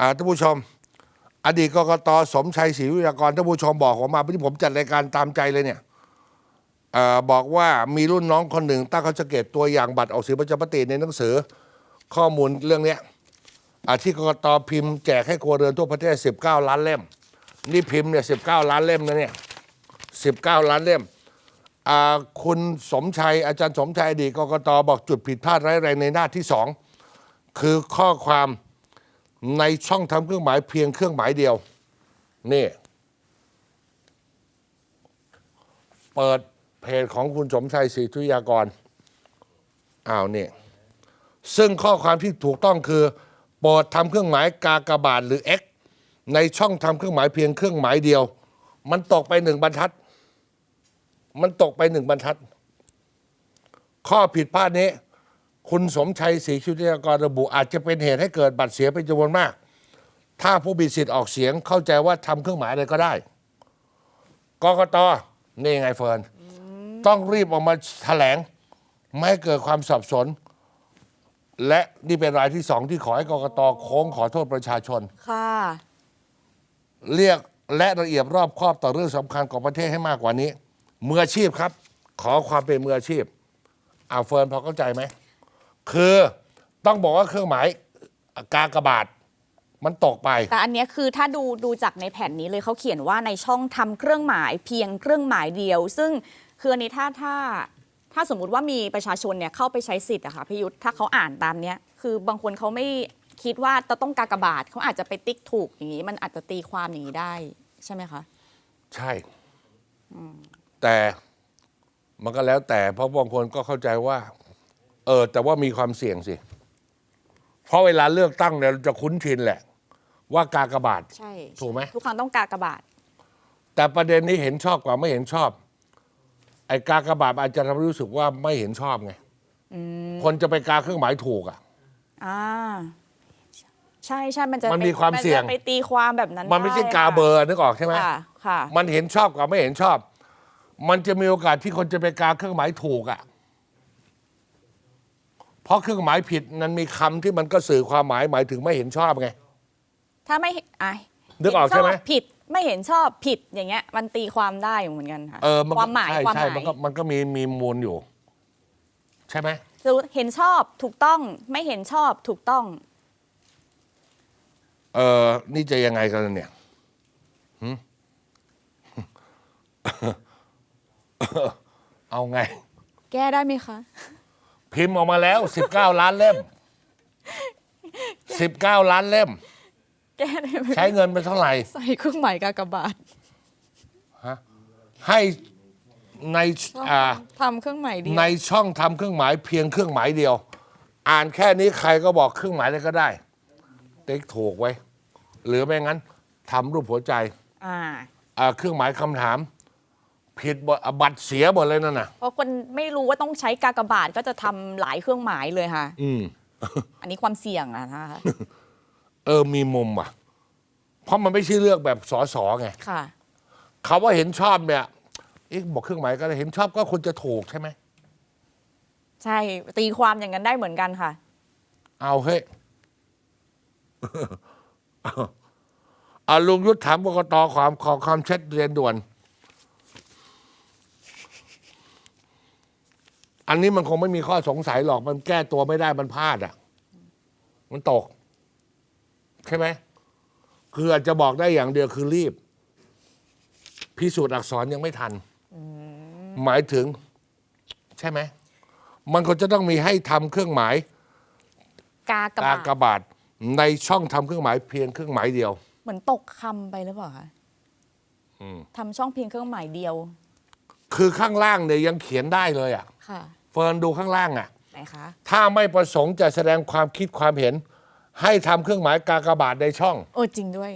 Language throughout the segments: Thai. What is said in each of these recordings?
อ่าท่านผู้ชม อดีตกกตสมชัยศรีวิทยากรท่านผู้ชมบอกผมมาที่ผมจัดรายการตามใจเลยเนี่ยอบอกว่ามีรุ่นน้องคนหนึ่งตั้งเขาจะเก็บตัวอย่างบัตรออกเสียงประชามติในหนังสือข้อมูลเรื่องเนี้ยอที่กกตพิมพ์แจกให้ครัวเรือนทั่วประเทศ 19 ล้านเล่ม นี่พิมพ์เนี่ย19 ล้านเล่มนะเนี่ย19 ล้านเล่มอ่าคุณสมชัยอาจารย์สมชัยอดีตกกตบอกจุดผิดพลาดร้ายแรงในหน้าที่สองคือข้อความ ในช่องทำเครื่องหมายเพียงเครื่องหมายเดียว นี่ เปิดเพจของคุณสมชัยศรีธุยากรอ้าวนี่ซึ่งข้อความที่ถูกต้องคือโปรดทำเครื่องหมายกากบาทหรือ X ในช่องทำเครื่องหมายเพียงเครื่องหมายเดียว มันตกไปหนึ่งบรรทัด มันตกไปหนึ่งบรรทัด ข้อผิดพลาดนี้ คุณสมชัยศรีชุติยากรระบุ อาจจะเป็นเหตุให้เกิดบัตรเสียเป็นจำนวนมาก ถ้าผู้มีสิทธิ์ออกเสียงเข้าใจว่าทำเครื่องหมายอะไรก็ได้กกตนี่ไงเฟิร์นต้องรีบออกมาแถลง ไม่ให้เกิดความสับสน และนี่เป็นรายที่สองที่ขอให้กกตโค้งขอโทษประชาชน ค่ะ เรียกและละเอียดรอบคอบต่อเรื่องสำคัญของประเทศให้มากกว่านี้ มืออาชีพครับ ขอความเป็นมืออาชีพอาเฟิร์นพอเข้าใจไหม คือต้องบอกว่าเครื่องหมายกากบาทมันตกไป แต่อันเนี้ยคือถ้าดูดูจากในแผ่นนี้เลยเขาเขียนว่าในช่องทำเครื่องหมายเพียงเครื่องหมายเดียว ซึ่งคืออันนี้ถ้าถ้าถ้าสมมุติว่ามีประชาชนเนี่ยเข้าไปใช้สิทธิ์อะค่ะพี่ยุทธถ้าเขาอ่านตามเนี้ยคือบางคนเขาไม่คิดว่าจะต้องกากบาทเขาอาจจะไปติ๊กถูกอย่างนี้ มันอาจจะตีความอย่างนี้ได้ใช่ไหมคะใช่ แต่มันก็แล้วแต่เพราะบางคนก็เข้าใจว่า เออ แต่ว่ามีความเสี่ยงสิ เพราะเวลาเลือกตั้งเนี่ยเราจะคุ้นชินแหละ ว่ากากบาท ใช่ถูกไหม ทุกครั้งต้องกากบาท แต่ประเด็นนี้เห็นชอบกว่าไม่เห็นชอบ ไอ้กากบาทอาจจะทำให้รู้สึกว่าไม่เห็นชอบไงคนจะไปกาเครื่องหมายถูกอะ อ่า ใช่ใช่มันจะมันมีความเสี่ยง นจะไปตีความแบบนั้นมันไม่ใช่ด้กาเบอร์นึกออกใช่ไหม ค่ะค่ะ มันเห็นชอบกับไม่เห็นชอบ มันจะมีโอกาสที่คนจะไปกาเครื่องหมายถูกอะ เพราะเครื่องหมายผิดนั้นมีคำที่มันก็สื่อความหมายหมายถึงไม่เห็นชอบไง ถ้าไม่อะนึกออกใช่ไหมเนชบผิดไม่เห็นชอบผิดอย่างเงี้ย มันตีความได้เหมือนกันค่ะเออมันคก็วามหมายใช่ความหใช่มายมันก็มันก็มีมีมูลอยู่ ใช่ไหมคือเห็นชอบถูกต้องไม่เห็นชอบถูกต้อง เออนี่จะยังไงกันล่ะเนี่ยหึ เอาไง แก้ได้ไหมคะ พิมพ์ออกมาแล้ว 19 ล้านเล่ม 19 ล้านเล่ม แก้ได้ไหมใช้เงินไปเท่าไหร่ ใส่เครื่องหมายกากบาทให้ในอ่า ทำเครื่องหมายเดียวในช่องทำเครื่องหมายเพียงเครื่องหมายเดียว อ่านแค่นี้ใครก็บอกเครื่องหมายอะไรก็ได้ ติ๊กถูกไว้ หรือไม่งั้นทำรูปหัวใจอ่า อ่าเครื่องหมายคำถาม ผิดหมดอะบัตรเสียหมดเลยนั่นน่ะ เพราะคนไม่รู้ว่าต้องใช้กากบาทก็จะทำหลายเครื่องหมายเลยค่ะ อืม อันนี้ความเสี่ยงอะนะคะ เออมีมุมอะ เพราะมันไม่ใช่เลือกแบบสอสอไงค่ะเขาว่าเห็นชอบเนี่ยเอ๊ะบอกเครื่องหมายก็ได้เห็นชอบก็ควรจะถูกใช่ไหม ใช่ตีความอย่างนั้นได้เหมือนกันค่ะ เอาเฮ้ยเอาลุงยุทธถามกกตความขอความชัดเจนด่วน อันนี้มันคงไม่มีข้อสงสัยหรอกมันแก้ตัวไม่ได้มันพลาดอะ มันตก ใช่ไหมคืออาจจะบอกได้อย่างเดียวคือรีบ พิสูจน์อักษรยังไม่ทัน หมายถึง ใช่ไหม มันก็จะต้องมีให้ทำเครื่องหมาย กากกาบาทกบาทในช่องทำเครื่องหมายเพียงเครื่องหมายเดียว เหมือนตกคำไปหรือเปล่าคะทำช่องเพียงเครื่องหมายเดียวคือข้างล่างเนี่ยยังเขียนได้เลยอะ ค่ะเฟิร์นดูข้างล่างอะ ไหนคะ ถ้าไม่ประสงค์จะแสดงความคิดความเห็น ให้ทำเครื่องหมายกากบาทในช่องโอ้จริงด้วย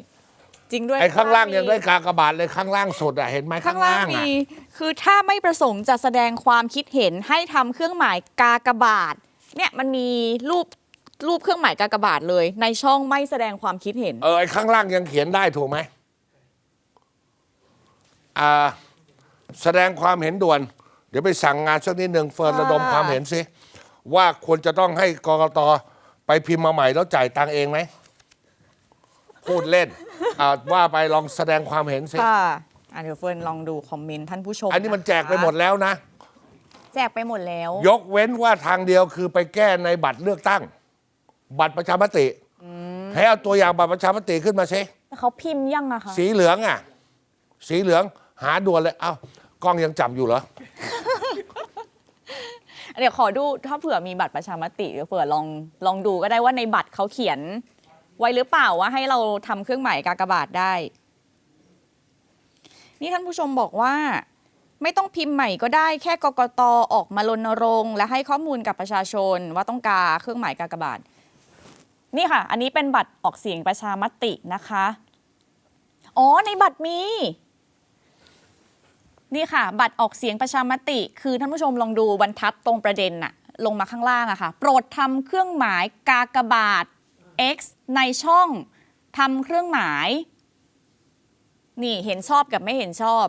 จริงด้วยไอ้ข้างล่างมียังได้กากบาทเลยข้างล่างสุดอะเห็นไหมข้าข้างงล่าล่างงมีอะคือถ้าไม่ประสงค์จะแสดงความคิดเห็นให้ทำเครื่องหมายกากบาท เนี่ยมันมีรูปรูปเครื่องหมายกากบาทเลย ในช่องไม่แสดงความคิดเห็น เออไอ้ข้างล่างยังเขียนได้ถูกไหมอ่าแสดงความเห็นด่วน เดี๋ยวไปสั่งงานสักนิดหนึ่งเฟิร์นค่ะระดมความเห็นสิว่าควรจะต้องให้กกตไปพิมพ์มาใหม่แล้วจ่ายตังค์เองไหมพูดเล่นอ่าว่าไปลองแสดงความเห็นสิค่ะอะเดี๋ยวเฟิร์นลองดูคอมเมนต์ท่านผู้ชมอันนี้มันแจกไปะคะหมดแล้วนะ แจกไปหมดแล้ว ยกเว้นว่าทางเดียวคือไปแก้ในบัตรเลือกตั้ง บัตรประชามติให้เอาตัวอย่างบัตรประชามติขึ้นมาสิเขาพิมพ์ยังอะคะสีเหลืองอะสีเหลืองหาด่วนเลย เอ้ากล้องยังจับอยู่เหรอ เดี๋ยวขอดูถ้าเผื่อมีบัตรประชามติเดี๋ยวเผื่อลองลองดูก็ได้ว่าในบัตรเขาเขียน ไว้หรือเปล่าว่าให้เราทำเครื่องหมายกากบาทได้ นี่ท่านผู้ชมบอกว่า ไม่ต้องพิมพ์ใหม่ก็ได้แค่กกตออกมารณรงค์และให้ข้อมูลกับประชาชนว่าต้องการเครื่องหมายกากบาท นี่ค่ะ อันนี้เป็นบัตรออกเสียงประชามตินะคะ อ๋อในบัตรมี นี่ค่ะ บัตรออกเสียงประชามติ คือท่านผู้ชมลองดูบรรทัดตรงประเด็นน่ะลงมาข้างล่างอะค่ะ โปรดทำเครื่องหมายกากบาท X ในช่องทำเครื่องหมาย นี่เห็นชอบกับไม่เห็นชอบ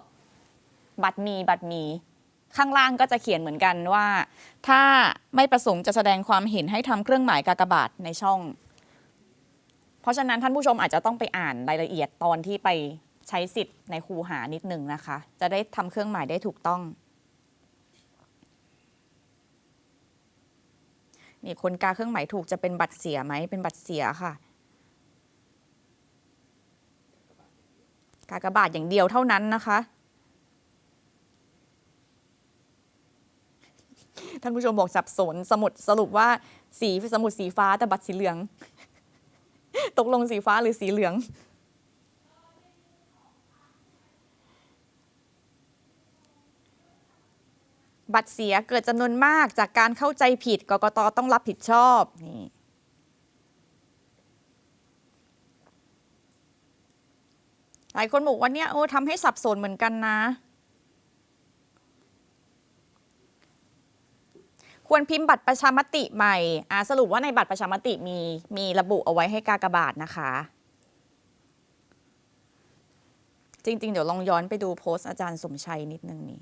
บัตรมีบัตรมี ข้างล่างก็จะเขียนเหมือนกันว่า ถ้าไม่ประสงค์จะแสดงความเห็นให้ทำเครื่องหมายกากบาทในช่อง เพราะฉะนั้นท่านผู้ชมอาจจะต้องไปอ่านรายละเอียดตอนที่ไป ใช้สิทธิ์ในคูหานิดหนึ่งนะคะ จะได้ทำเครื่องหมายได้ถูกต้อง นี่คนกาเครื่องหมายถูกจะเป็นบัตรเสียไหมเป็นบัตรเสียค่ะกากบาทอย่างเดียวเท่านั้นนะคะท่านผู้ชมบอกสับสนสมุดสรุปว่าสีสมุดสีฟ้าแต่บัตรสีเหลือง ตกลงสีฟ้าหรือสีเหลือง บัตรเสียเกิดจำนวนมากจากการเข้าใจผิดกกตต้องรับผิดชอบนี่หลายคนบอกว่าเนี่ยโอ้ทำให้สับสนเหมือนกันนะ ควรพิมพ์บัตรประชามติใหม่อ่าสรุปว่าในบัตรประชามติมีมีระบุเอาไว้ให้กากบาทนะคะ จริง ๆ เดี๋ยวลองย้อนไปดูโพสต์อาจารย์สมชัยนิดนึงนี่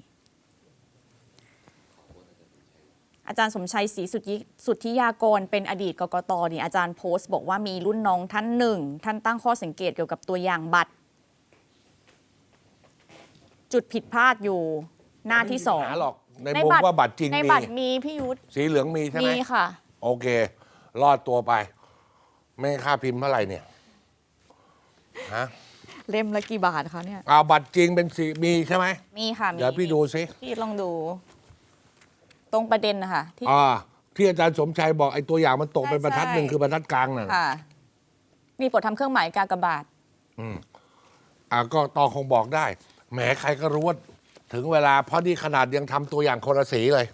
อาจารย์สมชัยศรีสุทธิสุทธิยากรเป็นอดีตกกตนี่อาจารย์โพสต์บอกว่ามีรุ่นน้องท่านหนึ่ง ท่านตั้งข้อสังเกตเกี่ยวกับตัวอย่างบัตร จุดผิดพลาดอยู่หน้าที่สองไม่มีปัญหาหรอกในมุมว่าบัตรจริงในมีบัตรมีพี่ยุทธสีเหลืองมีใช่ไหมมีค่ะ โอเค รอดตัวไป ไม่ให้ค่าพิมพ์เท่าไหร่เนี่ยฮะเล่มละกี่บาทคะเนี่ยเอาบัตรจริงเป็นสีมีใช่ไหมมีค่ะมีเดี๋ยวพี่ดูซิพี่ลองดู ตรงประเด็นนะคะที่ อ่าที่อาจารย์สมชัยบอกไอ้ตัวอย่างมันตกใช่เป็นบรรทัดหนึ่งใช่ คือบรรทัดกลางน่ะค่ะมีโปรดทำเครื่องหมายกากบาท อ่าก็ตอคงบอกได้แหมใครก็รู้ว่าถึงเวลาเพราะนี่ขนาดยังทำตัวอย่างคนละสีเลย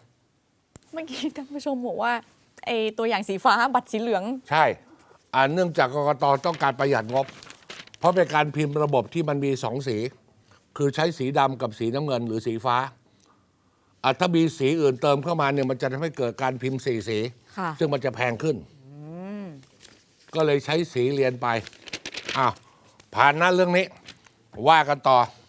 เมื่อกี้ท่านผู้ชมบอกว่าไอตัวอย่างสีฟ้าบัตรสีเหลือง ใช่อ่าเนื่องจากกกตต้องการประหยัดงบ เพราะเป็นการพิมพ์ระบบที่มันมีสองสี คือใช้สีดำกับสีน้ำเงินหรือสีฟ้า อะถ้ามีสีอื่นเติมเข้ามาเนี่ยมันจะทำให้เกิดการพิมพ์สีสี ค่ะ ซึ่งมันจะแพงขึ้น ก็เลยใช้สีเรียนไปอ้าวผ่านนะเรื่องนี้ ว่ากันต่อ